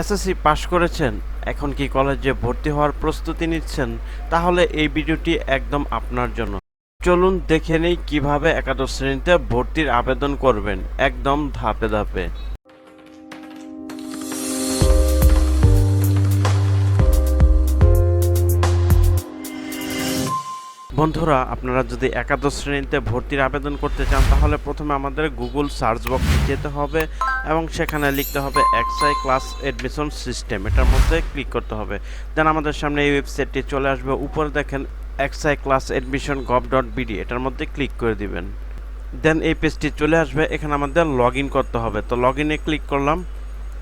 SSC পাশ করেছেন, এখন কি কলেজে ভর্তি হওয়ার প্রস্তুতি নিচ্ছেন, তাহলে এই ভিডিওটি একদম আপনার জন্য। চলুন দেখে নেই কীভাবে একাদশ শ্রেণীতে ভর্তির আবেদন করবেন, একদম ধাপে ধাপে। বন্ধুরা, আপনারা যদি একাদশ শ্রেণীতে ভর্তির আবেদন করতে চান, তাহলে প্রথমে আমাদের গুগল সার্চ বক্সে যেতে হবে এবং সেখানে লিখতে হবে এক্সআই ক্লাস অ্যাডমিশন সিস্টেম এটার মধ্যে ক্লিক করতে হবে। দেন আমাদের সামনে এই ওয়েবসাইটটি চলে আসবে। উপরে দেখেন XI class admission gov dot BD এটার মধ্যে ক্লিক করে দিবেন। দেন এই পেজটি চলে আসবে। এখানে আমাদের লগ করতে হবে। তো লগ ক্লিক করলাম।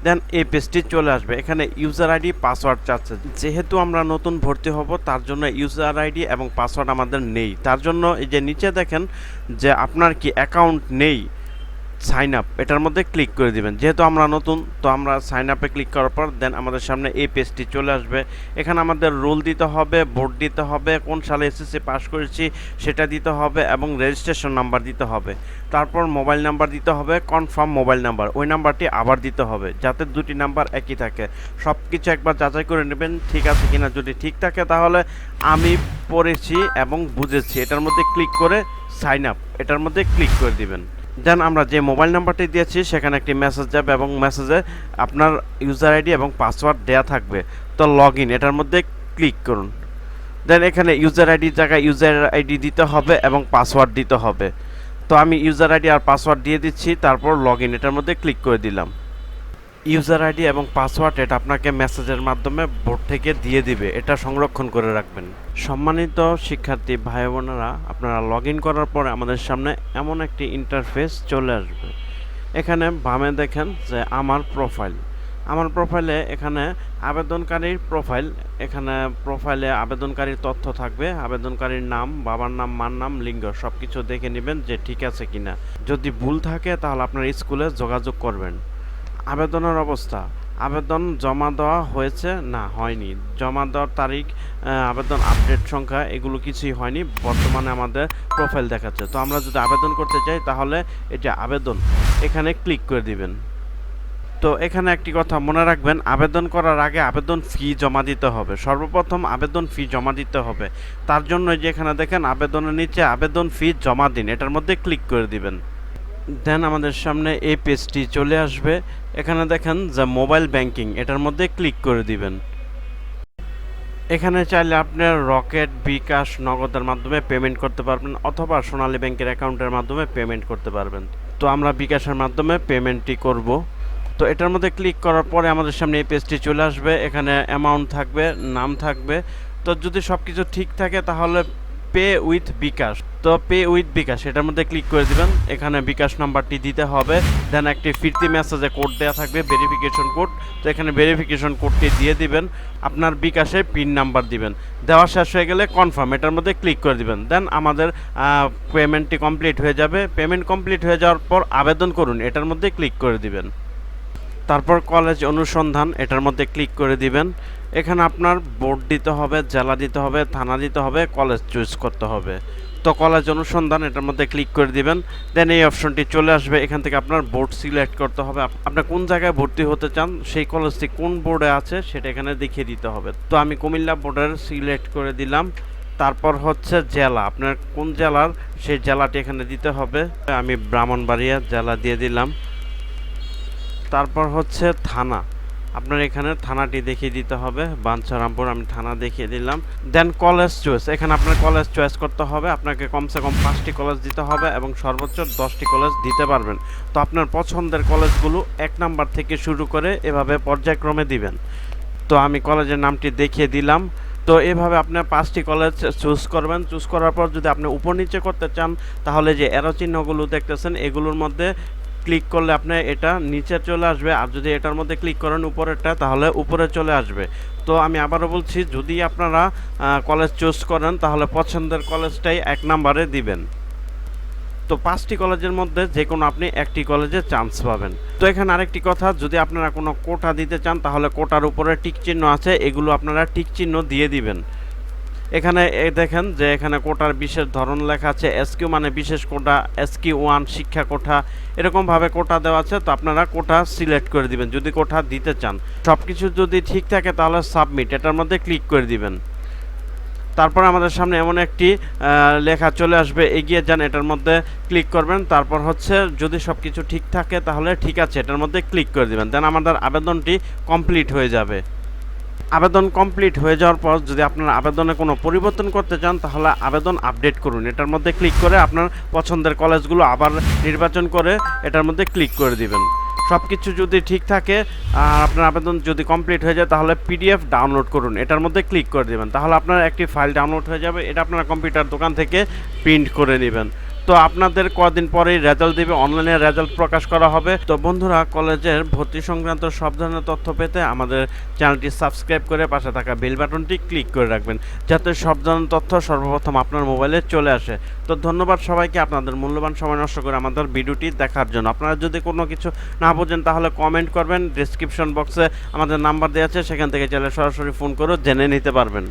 দেন এই পেজটি চলে আসবে। এখানে ইউজার আইডি পাসওয়ার্ড চাচ্ছে। যেহেতু আমরা নতুন ভর্তি হব, তার জন্য ইউজার আইডি এবং পাসওয়ার্ড আমাদের নেই। তার জন্য এই যে নিচে দেখেন যে আপনার কি অ্যাকাউন্ট নেই সাইন আপ এটার মধ্যে ক্লিক করে দিবেন। যেহেতু আমরা নতুন, তো আমরা সাইন আপে ক্লিক করার পর দেন আমাদের সামনে এই পেজটি চলে আসবে। এখানে আমাদের রোল দিতে হবে ভোট দিতে হবে, কোন সালে এসএসসি পাস করেছি সেটা দিতে হবে এবং রেজিস্ট্রেশন নাম্বার দিতে হবে। তারপর মোবাইল নাম্বার দিতে হবে কনফার্ম মোবাইল নাম্বার ওই নাম্বারটি আবার দিতে হবে যাতে দুটি নাম্বার একই থাকে। সব কিছু একবার যাচাই করে নেবেন, ঠিক আছে কিনা যদি ঠিক থাকে তাহলে আমি পড়েছি এবং বুঝেছি। এটার মধ্যে ক্লিক করে সাইন আপ এটার মধ্যে ক্লিক করে দিবেন। দেন আমরা যে মোবাইল নাম্বারটি দিয়েছি, সেখানে একটি মেসেজ যাবে এবং মেসেজে আপনার ইউজার আইডি এবং পাসওয়ার্ড দেওয়া থাকবে। তো লগ ইন এটার মধ্যে ক্লিক করুন। দেন এখানে ইউজার আইডির জায়গায় ইউজার আইডি দিতে হবে এবং পাসওয়ার্ড দিতে হবে। তো আমি ইউজার আইডি আর পাসওয়ার্ড দিয়ে দিচ্ছি, তারপর লগ ইন এটার মধ্যে ক্লিক করে দিলাম। ইউজার আইডি এবং পাসওয়ার্ড এটা আপনাকে মেসেজের মাধ্যমে বোর্ড থেকে দিয়ে দিবে। এটা সংরক্ষণ করে রাখবেন। সম্মানিত শিক্ষার্থী ভাই বোনেরা, আপনারা লগ করার পরে আমাদের সামনে এমন একটি ইন্টারফেস চলে আসবে। এখানে বামে দেখেন যে আমার প্রোফাইল আমার প্রোফাইলে এখানে আবেদনকারীর প্রোফাইল এখানে প্রোফাইলে আবেদনকারীর তথ্য থাকবে। আবেদনকারীর নাম, বাবার নাম, মার নাম, লিঙ্গ সব কিছু দেখে নেবেন যে ঠিক আছে কিনা। যদি ভুল থাকে তাহলে আপনার স্কুলে যোগাযোগ করবেন। আবেদনের অবস্থা। আবেদন জমা দেওয়া হয়েছে? না, হয়নি। জমা দেওয়ার তারিখ আবেদন আপডেট সংখ্যা, এগুলো কিছুই হয়নি। বর্তমানে আমাদের প্রোফাইল দেখাচ্ছে। তো আমরা যদি আবেদন করতে চাই, তাহলে এটা আবেদন, এখানে ক্লিক করে দিবেন। তো এখানে একটি কথা মনে রাখবেন, আবেদন করার আগে আবেদন ফি জমা দিতে হবে। সর্বপ্রথম আবেদন ফি জমা দিতে হবে। তার জন্য যে এখানে দেখেন, আবেদনের নিচে আবেদন ফি জমা দিন। এটার মধ্যে ক্লিক করে দিবেন। দেন আমাদের সামনে এই পেজটি চলে আসবে। এখানে দেখেন যে মোবাইল ব্যাংকিং, এটার মধ্যে ক্লিক করে দিবেন। এখানে চাইলে আপনার রকেট, বিকাশ নগদের মাধ্যমে পেমেন্ট করতে পারবেন অথবা সোনালী ব্যাংকের অ্যাকাউন্টের মাধ্যমে পেমেন্ট করতে পারবেন। তো আমরা বিকাশের মাধ্যমে পেমেন্টটি করব। তো এটার মধ্যে ক্লিক করার পরে আমাদের সামনে এই পেজটি চলে আসবে। এখানে অ্যামাউন্ট থাকবে, নাম থাকবে। তো যদি সব কিছু ঠিক থাকে তাহলে পে উইথ বিকাশ। তো পে উইথ বিকাশ, এটার মধ্যে ক্লিক করে দিবেন। এখানে বিকাশ নাম্বারটি দিতে হবে। দেন একটি ফিরতি মেসেজে কোড দেওয়া থাকবে ভেরিফিকেশন কোড তো এখানে ভেরিফিকেশন কোডটি দিয়ে দিবেন। আপনার বিকাশে পিন নাম্বার দিবেন। দেওয়া শেষ হয়ে গেলে কনফার্ম এটার মধ্যে ক্লিক করে দিবেন। দেন আমাদের পেমেন্টটি কমপ্লিট হয়ে যাবে। পেমেন্ট কমপ্লিট হয়ে যাওয়ার পর আবেদন করুন, এটার মধ্যে ক্লিক করে দিবেন। তারপর কলেজ অনুসন্ধান, এটার মধ্যে ক্লিক করে দিবেন। এখানে আপনার বোর্ড দিতে হবে, জেলা দিতে হবে, থানা দিতে হবে কলেজ চুজ করতে হবে। তো কলেজ অনুসন্ধান, এটার মধ্যে ক্লিক করে দিবেন। দেন এই অপশনটি চলে আসবে। এখান থেকে আপনার বোর্ড সিলেক্ট করতে হবে। আপ- আপনি কোন জায়গায় ভর্তি হতে চান, সেই কলেজটি কোন বোর্ডে আছে, সেটা এখানে দেখিয়ে দিতে হবে। তো আমি কুমিল্লা বোর্ডের সিলেক্ট করে দিলাম। তারপর হচ্ছে জেলা। আপনার কোন জেলার, সেই জেলাটি এখানে দিতে হবে। আমি ব্রাহ্মণবাড়িয়া জেলা দিয়ে দিলাম। তারপর হচ্ছে থানা। আপনার এখানে থানাটি দেখিয়ে দিতে হবে। বাঞ্ছারামপুর, আমি থানা দেখিয়ে দিলাম। দেন কলেজ চয়েস এখানে আপনার কলেজ চয়েস করতে হবে। আপনাকে কমসে কম পাঁচটি কলেজ দিতে হবে এবং সর্বোচ্চ দশটি কলেজ দিতে পারবেন। তো আপনার পছন্দের কলেজগুলো এক নাম্বার থেকে শুরু করে এভাবে পর্যায়ক্রমে দিবেন। তো আমি কলেজের নামটি দেখিয়ে দিলাম। তো এভাবে আপনি পাঁচটি কলেজ চুজ করবেন। চুজ করার পর যদি আপনি উপর নিচে করতে চান, তাহলে যে এরো চিহ্নগুলো দেখতেছেন, এগুলোর মধ্যে ক্লিক করলে আপনি এটা নিচে চলে আসবে। আর যদি এটার মধ্যে ক্লিক করেন উপরেরটা, তাহলে উপরে চলে আসবে। তো আমি আবারও বলছি, যদি আপনারা কলেজ চুজ করেন, তাহলে পছন্দের কলেজটাই এক নম্বরে দিবেন। তো পাঁচটি কলেজের মধ্যে যে কোনো আপনি একটি কলেজে চান্স পাবেন। তো এখানে আরেকটি কথা, যদি আপনারা কোনো কোটা দিতে চান, তাহলে কোটার উপরে টিক চিহ্ন আছে, এগুলো আপনারা টিক চিহ্ন দিয়ে দিবেন। এখানে দেখেন যে এখানে কোটার বিশেষ ধরন লেখা আছে, এসকিউ মানে বিশেষ কোটা, এসকিউ ওয়ান শিক্ষা কোঠা। এরকমভাবে কোটা দেওয়া আছে, তো আপনারা কোটা সিলেক্ট করে দিবেন, যদি কোঠা দিতে চান। সব কিছু যদি ঠিক থাকে তাহলে সাবমিট, এটার মধ্যে ক্লিক করে দিবেন। তারপর আমাদের সামনে এমন একটি লেখা চলে আসবে, এগিয়ে যান, এটার মধ্যে ক্লিক করবেন। তারপর হচ্ছে যদি সব কিছু ঠিক থাকে তাহলে ঠিক আছে, এটার মধ্যে ক্লিক করে দিবেন। দেন আমাদের আবেদনটি কমপ্লিট হয়ে যাবে। আবেদন কমপ্লিট হয়ে যাওয়ার পর যদি আপনার আবেদনে কোনো পরিবর্তন করতে চান, তাহলে আবেদন আপডেট করুন। এটার মধ্যে ক্লিক করে আপনার পছন্দের কলেজগুলো আবার নির্বাচন করে এটার মধ্যে ক্লিক করে দিবেন। সব কিছু যদি ঠিক থাকে আপনার আবেদন যদি কমপ্লিট হয়ে যায়, তাহলে পিডিএফ ডাউনলোড করুন। এটার মধ্যে ক্লিক করে দেবেন। তাহলে আপনার একটি ফাইল ডাউনলোড হয়ে যাবে। এটা আপনার কম্পিউটার দোকান থেকে প্রিন্ট করে নেবেন। তো আপনাদের কদিন পরেই রেজাল্ট দিবে অনলাইনে রেজাল্ট প্রকাশ করা হবে। তো বন্ধুরা, কলেজের ভর্তি সংক্রান্ত সব ধরনের তথ্য পেতে আমাদের চ্যানেলটি সাবস্ক্রাইব করে পাশে থাকা বেল বাটনটি ক্লিক করে রাখবেন, যাতে সব ধরনের তথ্য সর্বপ্রথম আপনার মোবাইলে চলে আসে। তো ধন্যবাদ সবাইকে, আপনাদের মূল্যবান সময় নষ্ট করে আমাদের ভিডিওটি দেখার জন্য। আপনারা যদি কোনো কিছু না বোঝেন, তাহলে কমেন্ট করবেন। ডিসক্রিপশন বক্সে আমাদের নাম্বার দেওয়া আছে, সেখান থেকে চাইলে সরাসরি ফোন করে জেনে নিতে পারবেন।